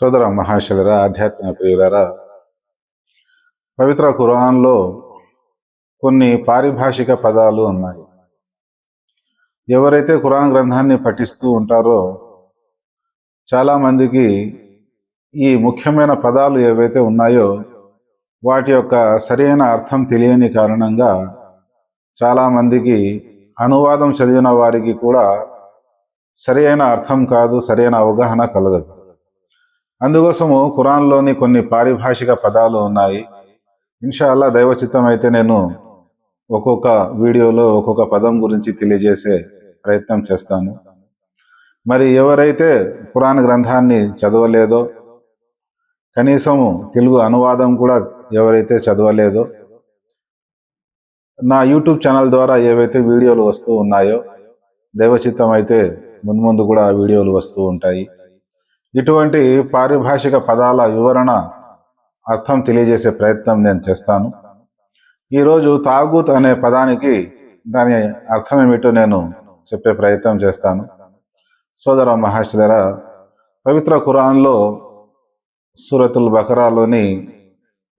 సోదర మహాశలరా ఆధ్యాత్మిక ప్రియులరా పవిత్ర ఖురాన్లో కొన్ని పారిభాషిక పదాలు ఉన్నాయి. ఎవరైతే ఖురాన్ గ్రంథాన్ని పఠిస్తూ ఉంటారో చాలామందికి ఈ ముఖ్యమైన పదాలు ఏవైతే ఉన్నాయో వాటి యొక్క సరైన అర్థం తెలియని కారణంగా చాలామందికి అనువాదం చదివిన వారికి కూడా సరైన అర్థం కాదు సరైన అవగాహన కలగదు. అందుకోసము ఖురాన్లోని కొన్ని పారిభాషిక పదాలు ఉన్నాయి. ఇన్షాల్లా దైవచిత్తం అయితే నేను ఒక్కొక్క వీడియోలో ఒక్కొక్క పదం గురించి తెలియజేసే ప్రయత్నం చేస్తాను. మరి ఎవరైతే ఖురాన్ గ్రంథాన్ని చదవలేదో కనీసము తెలుగు అనువాదం కూడా ఎవరైతే చదవలేదో నా యూట్యూబ్ ఛానల్ ద్వారా ఏవైతే వీడియోలు వస్తూ ఉన్నాయో దైవచిత్తం అయితే మున్ముందు కూడా ఆ వీడియోలు వస్తూ ఉంటాయి. ఇటువంటి పారిభాషిక పదాల వివరణ అర్థం తెలియజేసే ప్రయత్నం నేను చేస్తాను. ఈరోజు తాగూత్ అనే పదానికి దాని అర్థం ఏమిటో నేను చెప్పే ప్రయత్నం చేస్తాను. సోదర మహాశిదర పవిత్ర ఖురాన్లో సూరతుల్ బకరాలోని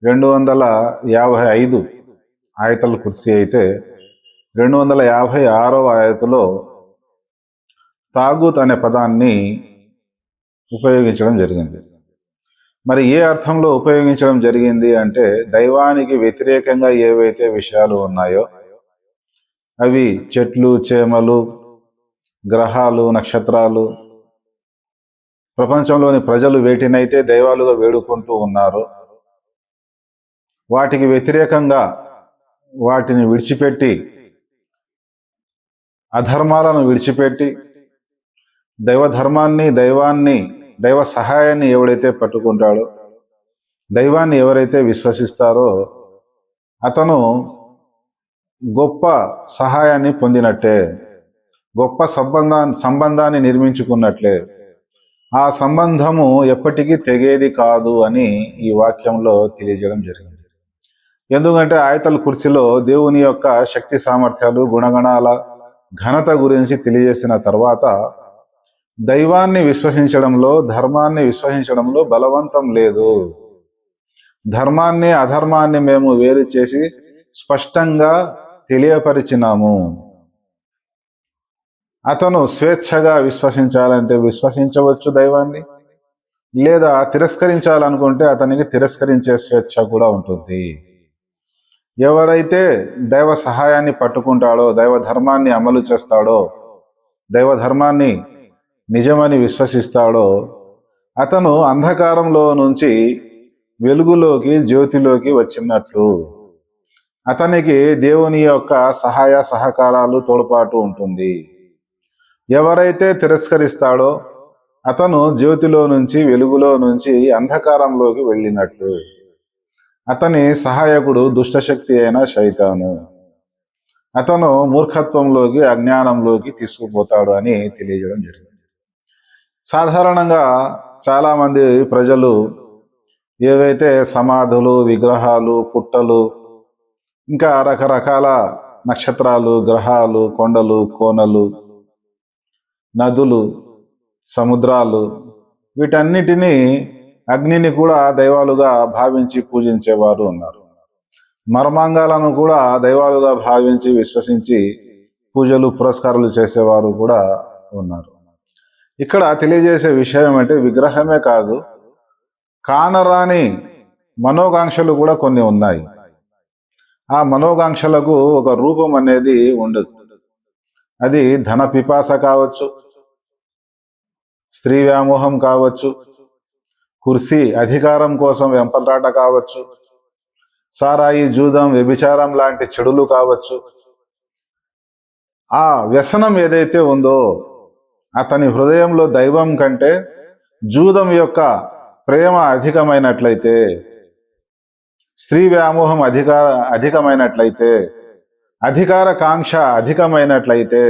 రెండు వందల యాభై ఐదు ఆయతలు కుర్సీ అయితే రెండు వందల యాభై ఆరవ ఆయతలో తాగూత్ అనే పదాన్ని ఉపయోగించడం జరిగింది. మరి ఏ అర్థంలో ఉపయోగించడం జరిగింది అంటే దైవానికి వ్యతిరేకంగా ఏవైతే విషయాలు ఉన్నాయో అవి చెట్లు చేమలు గ్రహాలు నక్షత్రాలు ప్రపంచంలోని ప్రజలు వేటినైతే దైవాలుగా వేడుకుంటూ ఉన్నారో వాటికి వ్యతిరేకంగా వాటిని విడిచిపెట్టి అధర్మాలను విడిచిపెట్టి దైవధర్మాన్ని దైవాన్ని దైవ సహాయాన్ని ఎవడైతే పట్టుకుంటాడో దైవాన్ని ఎవరైతే విశ్వసిస్తారో అతను గొప్ప సహాయాన్ని పొందినట్టే గొప్ప సంబంధా సంబంధాన్ని నిర్మించుకున్నట్లే. ఆ సంబంధము ఎప్పటికీ తెగేది కాదు అని ఈ వాక్యంలో తెలియజేయడం జరిగింది. ఎందుకంటే ఆయతల కుర్చీలో దేవుని యొక్క శక్తి సామర్థ్యాలు గుణగణాల ఘనత గురించి తెలియజేసిన తర్వాత దైవాన్ని విశ్వసించడంలో ధర్మాన్ని విశ్వసించడంలో బలవంతం లేదు. ధర్మాన్ని అధర్మాన్ని మేము వేరు చేసి స్పష్టంగా తెలియపరిచినాము. అతను స్వేచ్ఛగా విశ్వసించాలంటే విశ్వసించవచ్చు దైవాన్ని. లేదా తిరస్కరించాలనుకుంటే అతనికి తిరస్కరించే స్వేచ్ఛ కూడా ఉంటుంది. ఎవరైతే దైవ సహాయాన్ని పట్టుకుంటాడో దైవ ధర్మాన్ని అమలు చేస్తాడో దైవ ధర్మాన్ని నిజమని విశ్వసిస్తాడో అతను అంధకారంలో నుంచి వెలుగులోకి జ్యోతిలోకి వచ్చినట్లు. అతనికి దేవుని యొక్క సహాయ సహకారాలు తోడ్పాటు ఉంటుంది. ఎవరైతే తిరస్కరిస్తాడో అతను జ్యోతిలో నుంచి వెలుగులో నుంచి అంధకారంలోకి వెళ్ళినట్లు. అతని సహాయకుడు దుష్టశక్తి అయిన శైతాను. అతను మూర్ఖత్వంలోకి అజ్ఞానంలోకి తీసుకుపోతాడు అని తెలియజేయడం జరిగింది. సాధారణంగా చాలామంది ప్రజలు ఏవైతే సమాధులు విగ్రహాలు పుట్టలు ఇంకా రకరకాల నక్షత్రాలు గ్రహాలు కొండలు కోనలు నదులు సముద్రాలు వీటన్నిటినీ అగ్నిని కూడా దైవాలుగా భావించి పూజించేవారు ఉన్నారు. మర్మాంగాలను కూడా దైవాలుగా భావించి విశ్వసించి పూజలు పురస్కారాలు చేసేవారు కూడా ఉన్నారు. ఇక్కడ తెలియజేసే విషయం అంటే విగ్రహమే కాదు కానరాని మనోకాంక్షలు కూడా కొన్ని ఉన్నాయి. ఆ మనోకాంక్షలకు ఒక రూపం అనేది ఉండదు. అది ధన పిపాస కావచ్చు స్త్రీ వ్యామోహం కావచ్చు కుర్సీ అధికారం కోసం వెంపలాట కావచ్చు సారాయి జూదం వ్యభిచారం లాంటి చెడులు కావచ్చు. ఆ వ్యసనం ఏదైతే ఉందో అతని హృదయంలో దైవం కంటే జూదం యొక్క ప్రేమ అధికమైనట్లయితే స్త్రీ వ్యామోహం అధికార అధికమైనట్లయితే అధికార కాంక్ష అధికమైనట్లయితే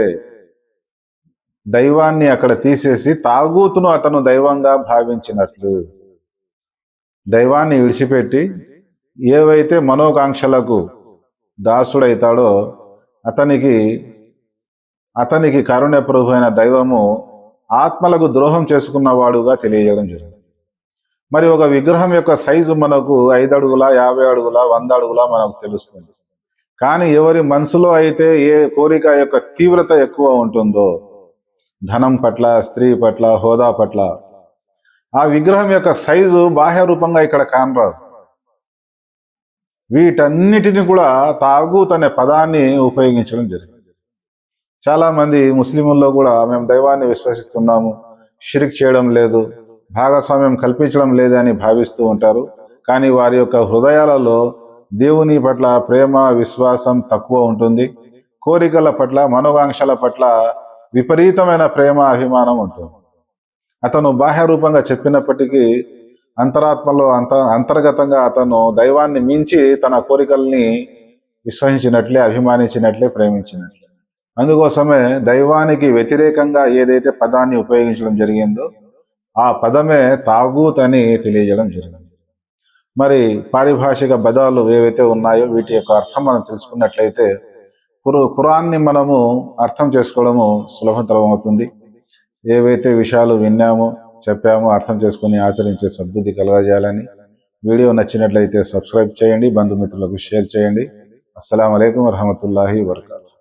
దైవాన్ని అక్కడ తీసేసి తాగూతును అతను దైవంగా భావించినట్లు. దైవాన్ని విడిచిపెట్టి ఏవైతే మనోకాంక్షలకు దాసుడైతాడో అతనికి అతనికి కరుణ ప్రభు అయిన దైవము ఆత్మలకు ద్రోహం చేసుకున్నవాడుగా తెలియజేయడం జరిగింది. మరి ఒక విగ్రహం యొక్క సైజు మనకు ఐదు అడుగుల యాభై అడుగుల వంద అడుగుల మనకు తెలుస్తుంది. కానీ ఎవరి మనసులో అయితే ఏ కోరిక యొక్క తీవ్రత ఎక్కువ ఉంటుందో ధనం పట్ల స్త్రీ పట్ల హోదా పట్ల ఆ విగ్రహం యొక్క సైజు బాహ్య రూపంగా ఇక్కడ కానరాదు. వీటన్నిటిని కూడా తాగుతనే అనే పదాన్ని ఉపయోగించడం జరిగింది. చాలా మంది ముస్లింల్లో కూడా మేము దైవాన్ని విశ్వసిస్తున్నాము షిరిక్ చేయడం లేదు భాగస్వామ్యం కల్పించడం లేదని భావిస్తూ ఉంటారు. కానీ వారి యొక్క హృదయాలలో దేవుని పట్ల ప్రేమ విశ్వాసం తక్కువ ఉంటుంది. కోరికల పట్ల మనోవాంక్షల పట్ల విపరీతమైన ప్రేమ అభిమానం ఉంటుంది. అతను బాహ్య రూపంగా చెప్పినప్పటికీ అంతరాత్మలో అంత అంతర్గతంగా అతను దైవాన్ని మించి తన కోరికల్ని విశ్వసించినట్లే అభిమానించినట్లే ప్రేమించినట్లే. అందుకోసమే దైవానికి వ్యతిరేకంగా ఏదైతే పదాన్ని ఉపయోగించడం జరిగిందో ఆ పదమే తాగూత్ అని తెలియజేయడం జరిగింది. మరి పారిభాషిక పదాలు ఏవైతే ఉన్నాయో వీటి యొక్క అర్థం మనం తెలుసుకున్నట్లయితే కురు కురాన్ని మనము అర్థం చేసుకోవడము సులభతరం అవుతుంది. ఏవైతే విషయాలు విన్నామో చెప్పామో అర్థం చేసుకుని ఆచరించే సద్బుద్ధి కలగజేయాలని. వీడియో నచ్చినట్లయితే సబ్స్క్రైబ్ చేయండి బంధుమిత్రులకు షేర్ చేయండి. అస్సలం అయికం వరహమూల వరకాతు